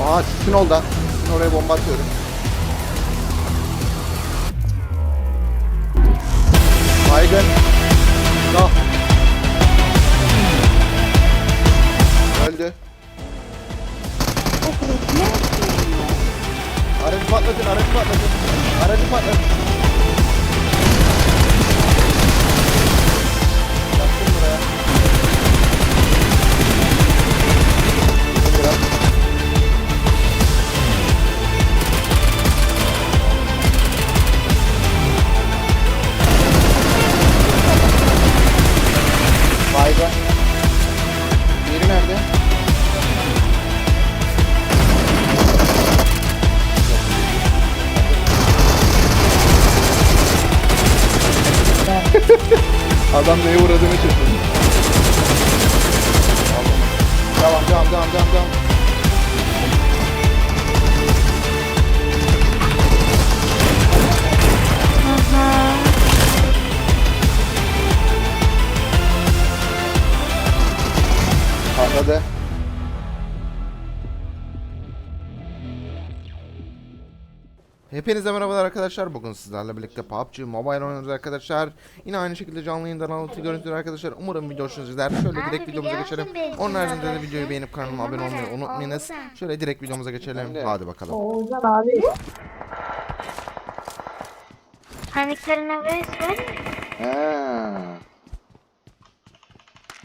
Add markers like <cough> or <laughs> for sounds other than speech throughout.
Aa sisin oldu. Sisin oraya bomba atıyorum. Baygın. Go. Öldü. Aracı patlatın, aracı patlatın. Aracı patlatın. Adam neye uğradığını şaşırdı. Devam devam devam devam devam. Hepinize merhabalar arkadaşlar. Bugün sizlerle birlikte PUBG Mobile oynuyoruz arkadaşlar. Yine aynı şekilde canlı yayından alıntı görüntüler arkadaşlar. Umarım video hoşunuza gider. Şöyle Abi direkt videomuza geçelim. Onun haricinde de videoyu beğenip kanalıma abone olmayı unutmayınız. Şöyle direkt videomuza geçelim. Hadi bakalım. Oğuzhan abi. Paniklerine veres var.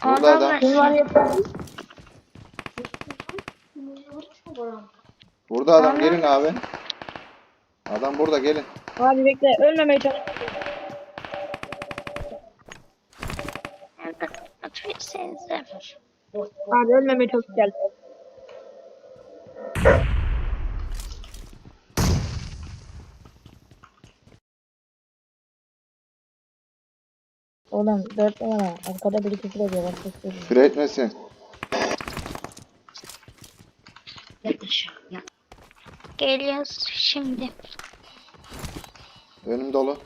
Burada yapalım? Burada adam gelin abi. Adam burada gelin. Abi bekle ölmemeye çalış. Abi ölmemeye çalış gel. Oğlum dört numara arkada biri küfür ediyor bak geliyor. Küfür etmesin. Geliyoruz şimdi. Önüm dolu.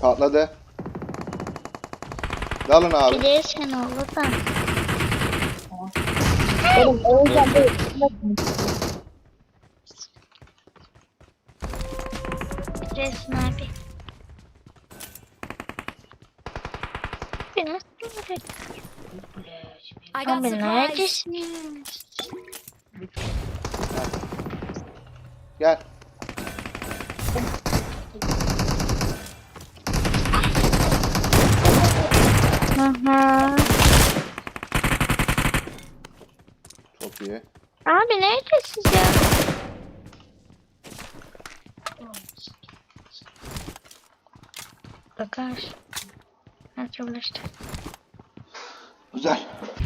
Patladı. Dalın abi. Bilirsen olur da. Oğlum Oğuzhan I got Abi supplies. neredesin? Gel. Hı hı. Çok iyi. Abi neredesiniz ya? Bakar. Nasıl ulaştı? Güzel.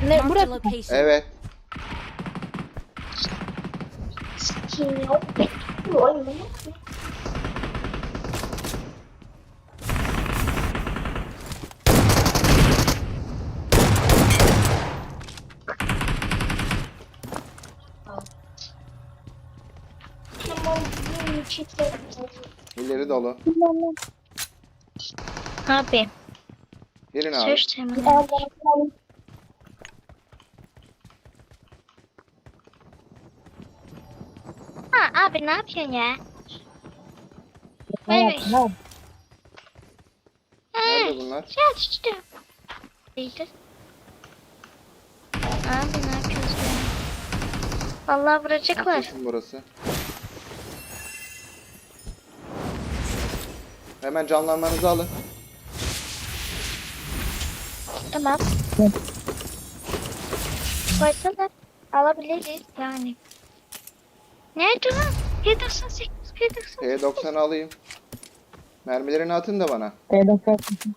Ne burası? location. Evet. İleri dolu. Abi. Gelin abi. Söz temel. Ha abi ne yapıyorsun ya? Yaptın lan? Nerede bunlar? Abi ne yapıyoruz ya? Vallahi vuracaklar. Yaklaşın burası. Hemen canlanmanızı alın. Tamam. Koysana. Alabiliriz yani. Nerede lan? 798, 798. P90'ı alayım. Mermilerini atın da bana. P98.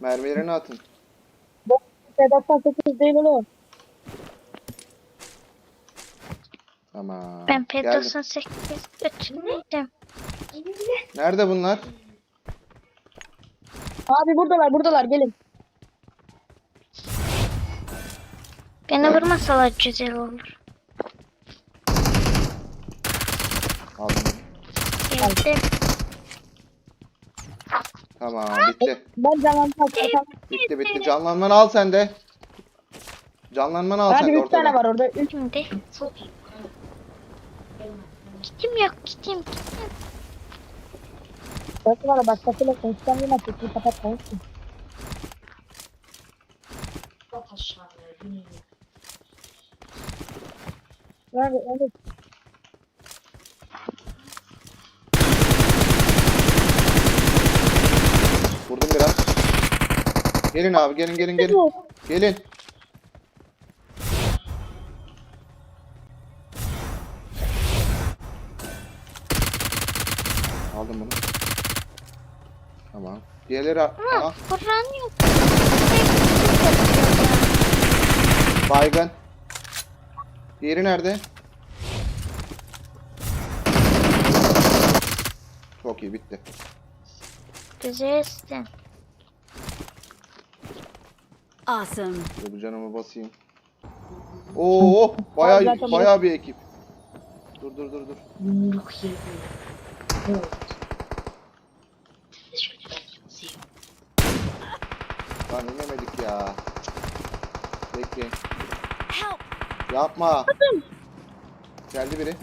Mermilerini atın. P98 değil oğlum. Tamam. Ben Geldim. P98 götürmedim. Nerede bunlar? Abi buradalar buradalar gelin. Beni vurmasalar güzel olur. Aldım. Geldim. Tamam bitti. Ben canlanma tamam. Bitti bitti. Canlanmanı al sen de. Canlanmanı al sen Hadi de 3 tane ortada. var orada. 3 Şimdi. Gittim yok gittim gittim. Dört numara başkasıyla konuşacağım yine sesini kapat konuşsun. Yani evet. Vurdum biraz. Gelin abi gelin gelin gelin. Gelin. Aldım bunu. Tamam. Diğerleri Ama Aha, Kur'an yok. baygın. Diğeri nerede? Çok iyi bitti. Güzelsin. Awesome. Dur bu canımı basayım. Oo, bayağı bayağı bir ekip. Dur dur dur dur. Lan inemedik ya. Bekleyin. Help! Yapma. Geldi biri.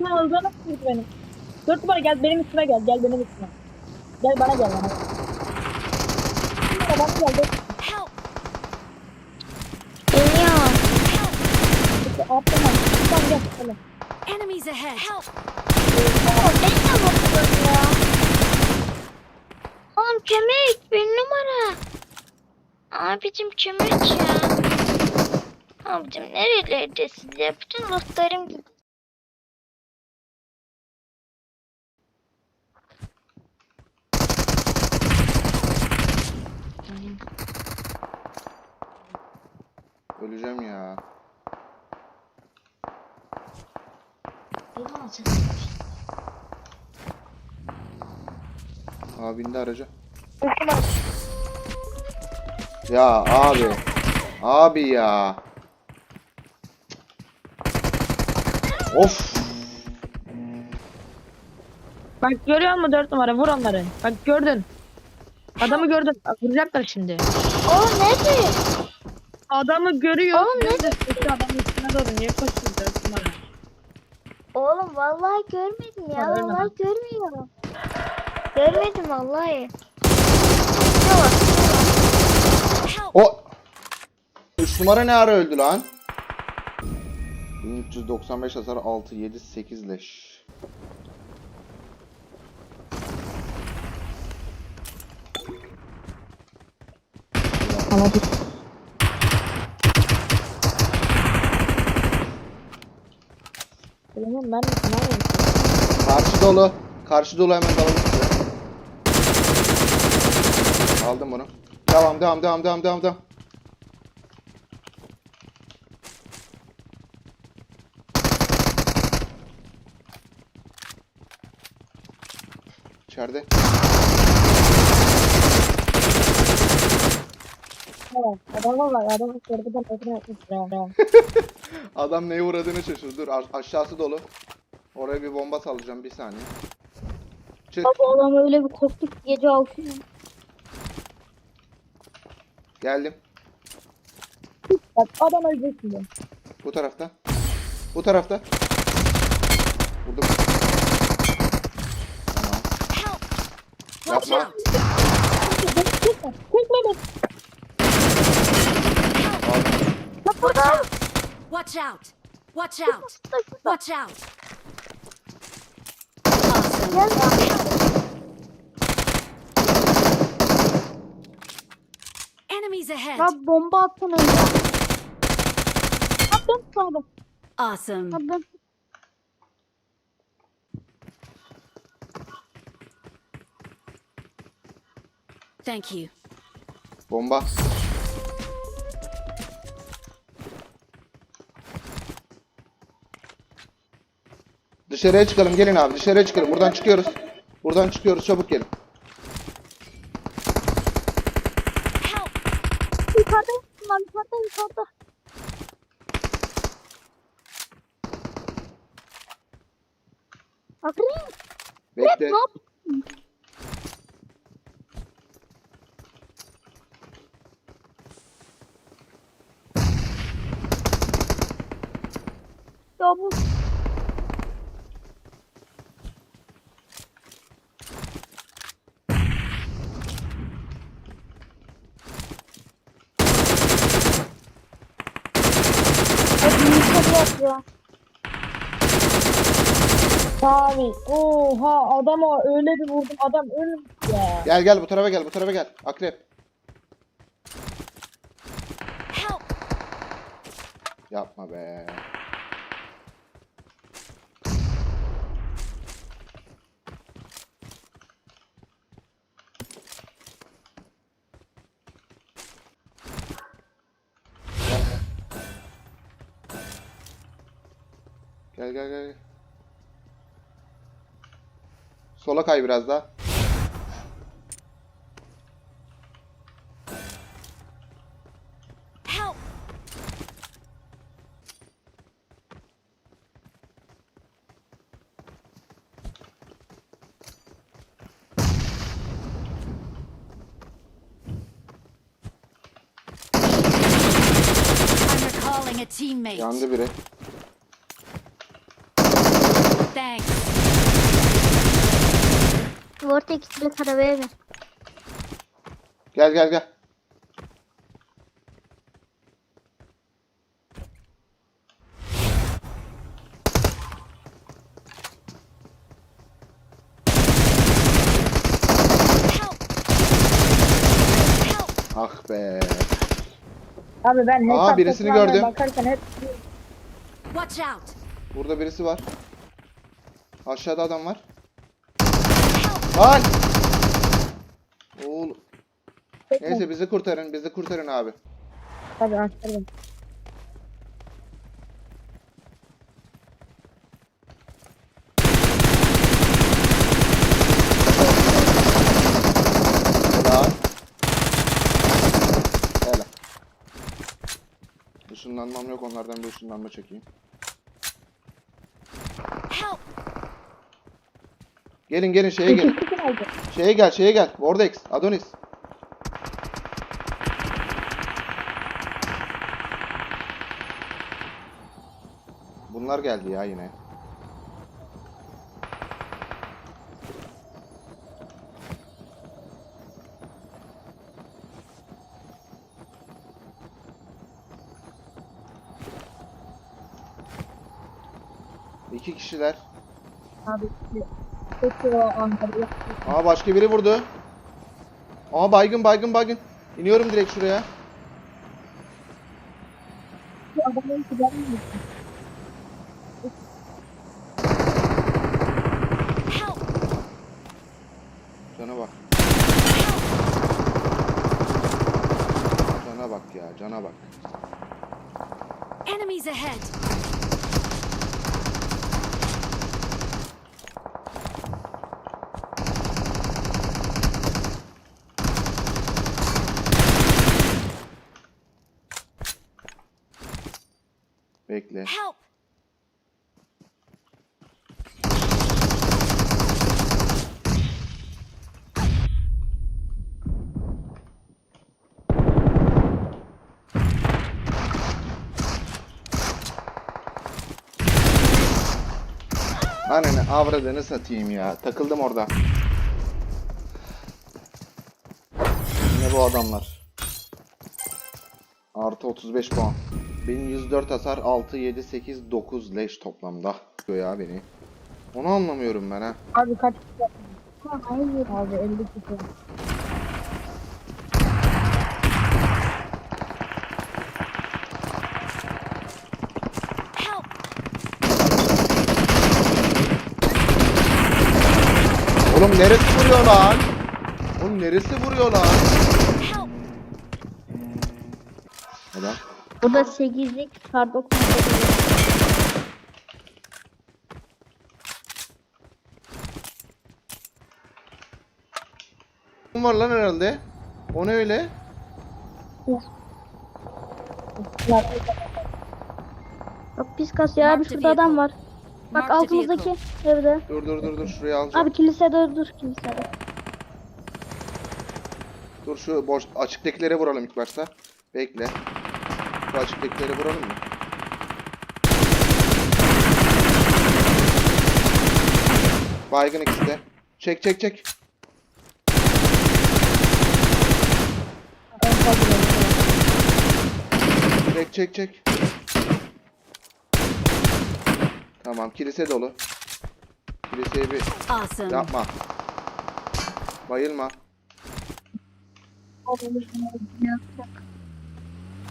Ne oldu? Nasıl beni? Dört numara gel benim üstüme gel. Gel benim üstüme. Gel bana gel bana. Dört numara bana gel. Dört Help! Geliyor. numara atlama. Tamam gel. Tamam. Enemies ahead! Help! Aa, ben de bakıyorum ya. Oğlum kemik bir numara. Abicim kemik ya. Abicim nerelerdesin ya? Bütün dostlarım gitti. Öleceğim ya. Abi bindi araca. Ya abi. Abi ya. Of. Bak görüyor musun dört numara? Vur onları. Bak gördün. Adamı gördün. Bak, vuracaklar şimdi. O nerede? Adamı görüyor. Oğlum ne-. Peki adamın üstüne doğru niye dört numara? Oğlum vallahi görmedim ya. Mi? Vallahi görmüyorum. Görmedim vallahi. O. 3 numara ne ara öldü lan? 1395 hasar 6 7 8 leş. Anladım. Benim ben mı Karşı dolu. Karşı dolu hemen dalalım size. Aldım bunu. Devam devam devam devam devam devam. İçeride. Evet, adama bak, adamı korkudan ötürü etmişler. <laughs> Adam neye uğradığını şaşırdı. Dur aşağısı dolu. Oraya bir bomba salacağım bir saniye. Çık. Baba adam öyle bir korktu ki gece altı. Geldim. Bak adam ölecek şimdi. Bu tarafta. Bu tarafta. Vurdum. Tamam. Yapma. beni. Aldım. Bak burada. Watch out! Watch out! Watch out! Awesome. Enemies ahead! Ya bomba attın önce. Attım sonra. Awesome. Attın. Thank you. Bomba. Dışarıya çıkalım. Gelin abi. Dışarıya çıkalım. Buradan çıkıyoruz. Buradan çıkıyoruz. Çabuk gelin. Help! Yukarıda lan yukarıda yukarıda. Akrin. Bekle. Ne yapıyorsun? Kabus. Hadi yapıyor. Abi oha adama öyle bir vurdum adam ölmüş ya. Gel gel bu tarafa gel bu tarafa gel. Akrep. Help! Yapma be. Gel gel. Sola kay biraz daha. Yandı biri. Thanks. Vortex direkt arabaya ver. Gel gel gel. Ah be. Abi ben Aa, hesap birisini gördüm. Bakarken hep Watch out! Burada birisi var. Aşağıda adam var. Lan! Oğlum. Neyse bizi kurtarın, bizi kurtarın abi. Tabii. Helal. Işınlanmam yok onlardan bir ışınlanma çekeyim. Gelin gelin şeye oldu? Şeye gel şeye gel. Vortex, Adonis. Bunlar geldi ya yine. İki kişiler. Abi. Aa başka biri vurdu. Aa baygın baygın baygın. İniyorum direkt şuraya. Adamın kucağına mı? Help! Cana bak. Cana bak ya cana bak. Enemies ahead! Bekle. Help! Ananı avradını satayım ya. Takıldım orada. Yine bu adamlar. Artı 35 puan. Benim 104 hasar 6, 7, 8, 9 leş toplamda. Diyor ya beni. Onu anlamıyorum ben ha. Abi kaç? Hayır. Abi 50 kişi. Oğlum neresi vuruyor lan? Oğlum neresi vuruyor lan? Adam. Bu da 8'lik kar 98. Kim var lan herhalde? O ne öyle? Bak pis kas ya abi şurada adam var. Bak altımızdaki evde. Dur dur dur dur şuraya alacağım. Abi kilisede dur kilisede. Dur şu boş açıktakilere vuralım ilk başta. Bekle. Şu açıktakileri vuralım mı? Baygın ikisi de. Çek çek çek. Çek çek çek. Tamam kilise dolu. Kiliseyi bir awesome. yapma. Bayılma.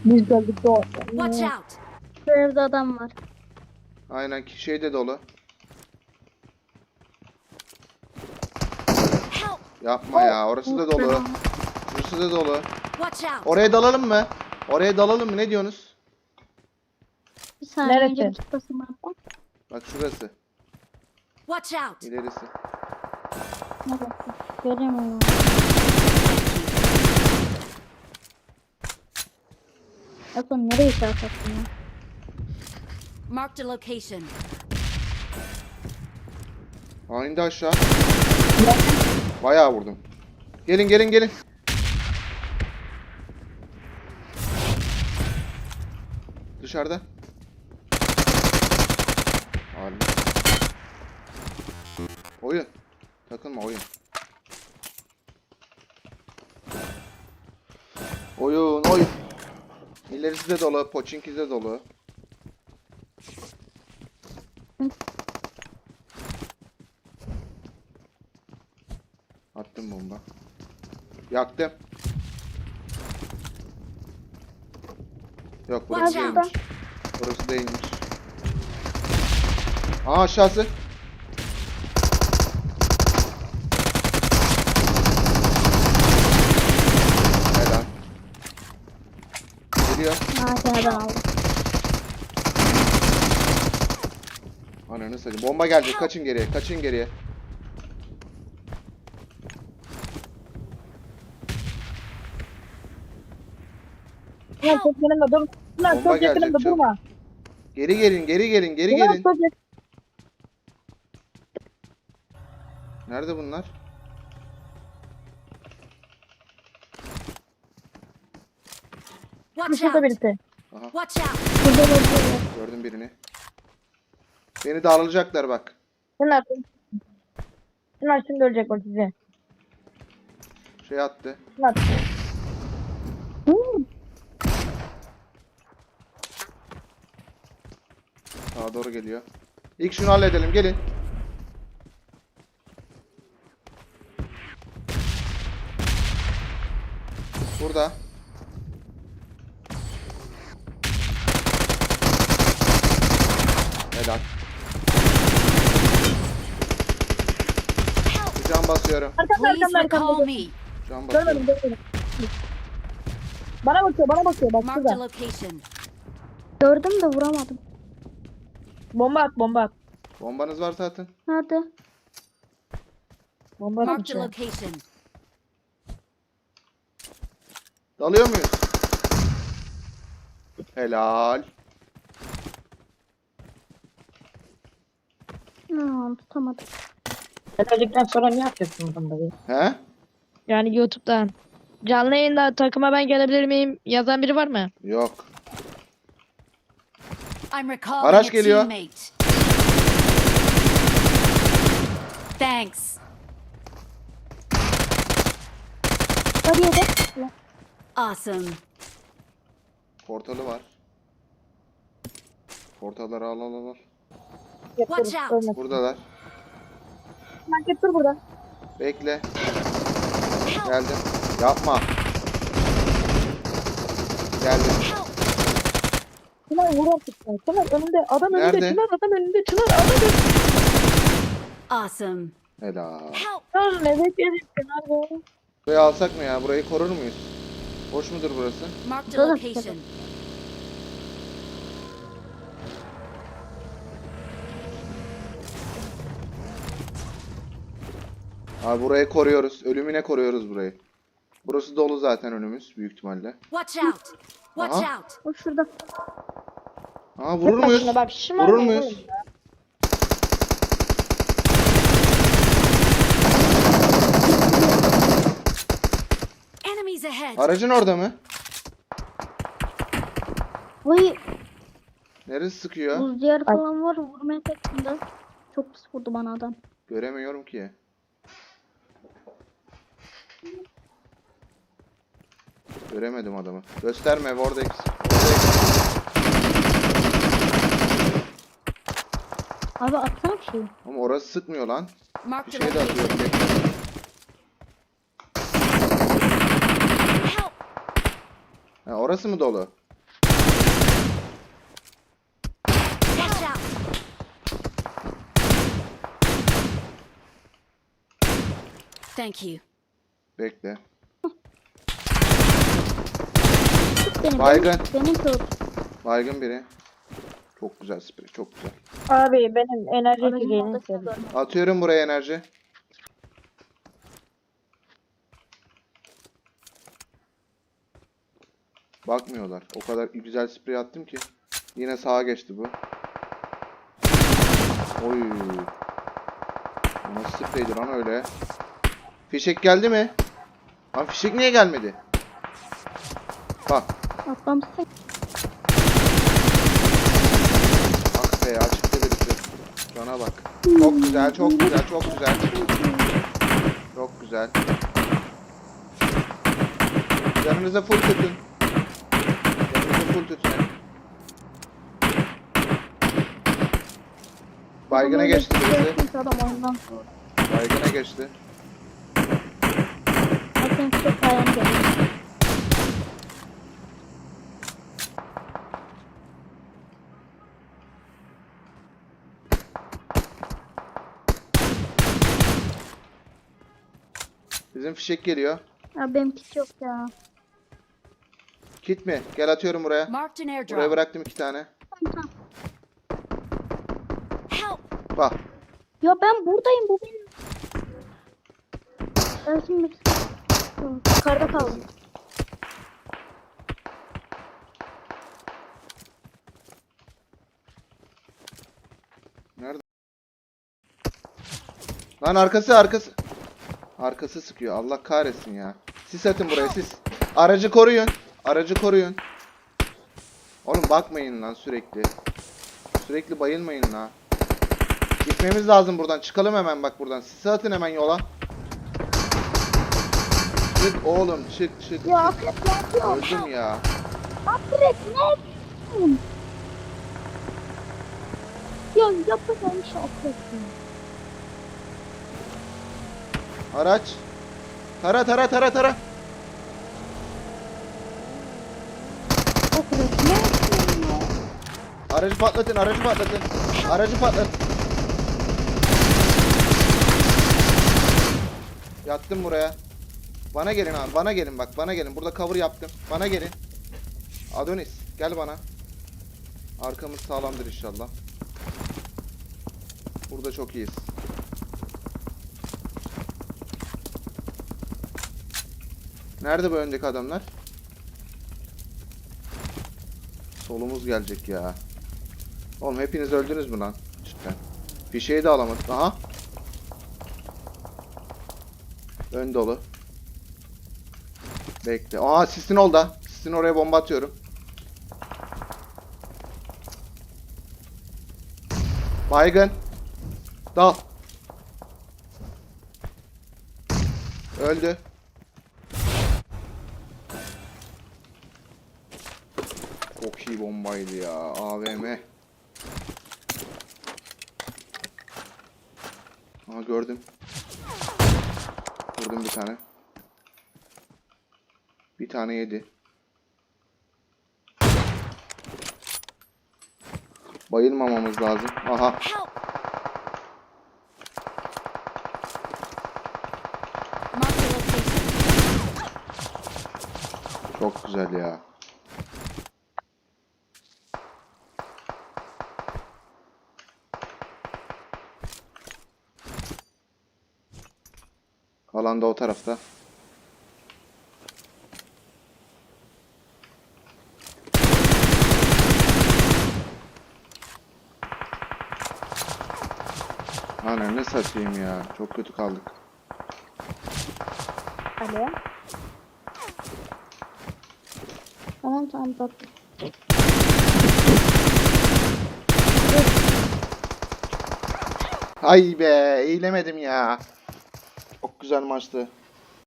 Biz geldik de. Watch out. Şu evde adam var. Aynen ki şey de dolu. Help. Yapma ya orası da dolu. Burası da dolu. Watch out. Oraya dalalım mı? Oraya dalalım mı? Ne diyorsunuz? Bir saniye Neresi? önce. Bak şurası. Watch out. İlerisi. Neresi? Göremiyorum. Bakın nereye işaret attın ya? Marked a location. Aa indi aşağı. Bayağı vurdum. Gelin gelin gelin. Dışarıda. Harbi. Oyun. Takılma oyun. Oyun oyun. İlerisi de dolu. Poçinki de dolu. Attım bomba. Yaktım. Yok burası değilmiş. Burası değilmiş. Aa aşağısı. Helal. Kenardan aldım. Ananı satayım. Bomba gelecek. Kaçın geriye. Kaçın geriye. Ulan çok yanımda dur. Ulan Bomba çok gelecek, yakınımda çabuk. durma. Geri gelin. Geri gelin. Geri Ulan gelin. çok yakın. Nerede bunlar? Watch Şurada out. birisi. Watch out. Şurada birisi. Gördüm birini. Beni dağılacaklar bak. Bunlar. Bunlar şimdi ölecek o sizi. Şey attı. Bunlar. Sağa doğru geliyor. İlk şunu halledelim. Gelin. Burada. Helal. Bir can basıyorum. Arkamda Please arkamda recall arkamda. me. Can basıyorum. Görmedim görmedim. Bana bakıyor bana bakıyor bak Marked a şurada. location. Gördüm de vuramadım. Bomba at bomba at. Bombanız var zaten. Nerede? Bomba at. Marked a location. Dalıyor muyuz? Helal. Ha, tutamadım. Sonra ne yapacaksın bunları? He? Yani YouTube'dan. Canlı yayında takıma ben gelebilir miyim yazan biri var mı? Yok. I'm recalling Araç a geliyor. teammate. Thanks. Hadi yedi. Awesome. Portalı var. Portalları al al al. al. Watch out. Ölme. Buradalar. Market dur burada. Bekle. Help. Geldim. Yapma. Geldim. Help. Çınar vur artık. sen. Çınar önünde. Adam önünde. Nerede? Çınar adam önünde. Çınar adam önünde. Awesome. Helal. Help. Çınar ne bekledin Çınar be. Burayı alsak mı ya? Burayı korur muyuz? Boş mudur burası? Marked a location. Abi burayı koruyoruz. Ölümüne koruyoruz burayı. Burası dolu zaten önümüz büyük ihtimalle. Watch out. Watch Aha. out. O şurada. Aa vurur muyuz? Bak şuna Vurur muyuz? Enemies ahead. Aracın orada mı? Vay Neresi sıkıyor? buz diyarı falan var vurmaya kalktığında. Çok pis vurdu bana adam. Göremiyorum ki. Göremedim adamı. Gösterme Vortex. Vortex. Abi atsana bir şey. Ama orası sıkmıyor lan. Bir şey de atıyor. Ha, orası mı dolu? Thank you. Bekle. Benim, Baygın. Benim tut. Baygın biri. Çok güzel sprey. Çok güzel. Abi benim enerji içeceğini istedim. Atıyorum buraya enerji. Bakmıyorlar. O kadar güzel sprey attım ki. Yine sağa geçti bu. Oy. Bu Nasıl spreydi lan öyle? Fişek geldi mi? Lan fişek niye gelmedi? Bak. Atlamışsın. Bak be açıkta birisi. Bana bak. Çok güzel, çok güzel, çok güzel. Çok güzel. Yanınıza full tutun. Yanınıza full tutun. Baygına geçti birisi. Baygına geçti. Bakın şu sayem geldi. Fişek geliyor. Abi benim kit yok ya. Kit mi? Gel atıyorum buraya. Buraya bıraktım iki tane. Help! Bak. Ya ben buradayım bu benim. Ben şimdi yukarıda kaldım. Nerede? Lan arkası arkası. Arkası sıkıyor. Allah kahretsin ya. Sis atın buraya sis. Aracı koruyun. Aracı koruyun. Oğlum bakmayın lan sürekli. Sürekli bayılmayın lan. Gitmemiz lazım buradan. Çıkalım hemen bak buradan. Sis atın hemen yola. Çık oğlum çık çık. Ya affet ne yapıyorsun? Öldüm ya. Affet ne yapıyorsun? Ya şey affetsin. Araç. Tara tara tara tara. Aracı patlatın, aracı patlatın. Aracı patlat. Yattım buraya. Bana gelin abi, bana gelin bak, bana gelin. Burada cover yaptım. Bana gelin. Adonis, gel bana. Arkamız sağlamdır inşallah. Burada çok iyiyiz. Nerede bu öndeki adamlar? Solumuz gelecek ya. Oğlum hepiniz öldünüz mü lan? Cidden. Bir şey de alamadık. Aha. Ön dolu. Bekle. Aa sisin oldu. Sisin oraya bomba atıyorum. Baygın. Dal. Öldü. Bombaydı ya. AVM. Aha gördüm. Vurdum bir tane. Bir tane yedi. Bayılmamamız lazım. Aha. Çok güzel ya. Alan da o tarafta. Ana ne satayım ya. Çok kötü kaldık. Alo. Tamam tamam bak. Ay be eğilemedim ya. Güzel maçtı.